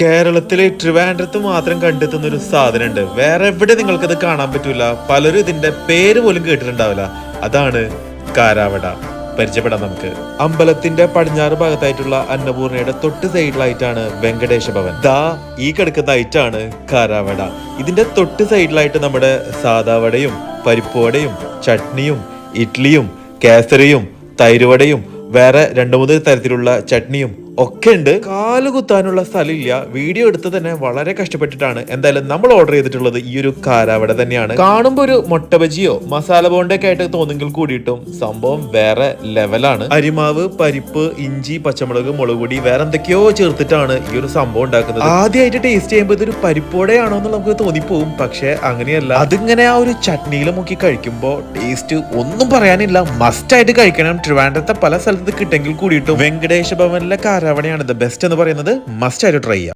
കേരളത്തിലെ ട്രിവാൻഡ്രത്ത് മാത്രം കണ്ടെത്തുന്ന ഒരു സാധനമുണ്ട്. വേറെ എവിടെ നിങ്ങൾക്കത് കാണാൻ പറ്റൂല. പലരും ഇതിന്റെ പേര് പോലും കേട്ടിട്ടുണ്ടാവില്ല. അതാണ് കാരാവട. പരിചയപ്പെടാം നമുക്ക്. അമ്പലത്തിന്റെ പടിഞ്ഞാറ് ഭാഗത്തായിട്ടുള്ള അന്നപൂർണയുടെ തൊട്ട് സൈഡിലായിട്ടാണ് വെങ്കടേശ ഭവൻ ദാ ഈ കിടക്കുന്ന ഐറ്റാണ് കാരാവട. ഇതിന്റെ തൊട്ട് സൈഡിലായിട്ട് നമ്മുടെ സാദാവടയും പരിപ്പുവടയും ചട്നിയും ഇഡ്ലിയും കേസരിയും തൈരുവടയും വേറെ രണ്ടു മൂന്ന് തരത്തിലുള്ള ചട്നിയും ഒക്കെ ഉണ്ട്. കാൽ കുത്താനുള്ള സ്ഥലമില്ല. വീഡിയോ എടുത്ത് തന്നെ വളരെ കഷ്ടപ്പെട്ടിട്ടാണ്. എന്തായാലും നമ്മൾ ഓർഡർ ചെയ്തിട്ടുള്ളത് ഈ ഒരു കാരാവട തന്നെയാണ്. കാണുമ്പോൾ ഒരു മുട്ട ബജിയോ മസാല ബോണ്ടൊക്കെ ആയിട്ട് തോന്നെങ്കിൽ കൂടിയിട്ടും സംഭവം വേറെ ലെവലാണ് അരിമാവ് പരിപ്പ് ഇഞ്ചി പച്ചമുളക് മുളക് പൊടി വേറെ എന്തൊക്കെയോ ചേർത്തിട്ടാണ് ഈ ഒരു സംഭവം ഉണ്ടാക്കുന്നത്. ആദ്യമായിട്ട് ടേസ്റ്റ് ചെയ്യുമ്പോൾ ഇതൊരു പരിപ്പോടെയാണോ എന്ന് നമുക്ക് തോന്നിപ്പോവും. പക്ഷെ അങ്ങനെയല്ല. അതിങ്ങനെ ആ ഒരു ചട്നിയിൽ മുക്കി കഴിക്കുമ്പോൾ ടേസ്റ്റ് ഒന്നും പറയാനില്ല. മസ്റ്റ് ആയിട്ട് കഴിക്കണം. ട്രിവാൻഡ്രത്തെ പല സ്ഥലത്ത് കിട്ടെങ്കിൽ കൂടിയിട്ടും. വെങ്കടേശ ഭവനിലെ കാരാവണയാണ് ദ ബെസ്റ്റ് എന്ന് പറയുന്നത് മസ്റ്റ് ആയിട്ട് ട്രൈ ചെയ്യാം.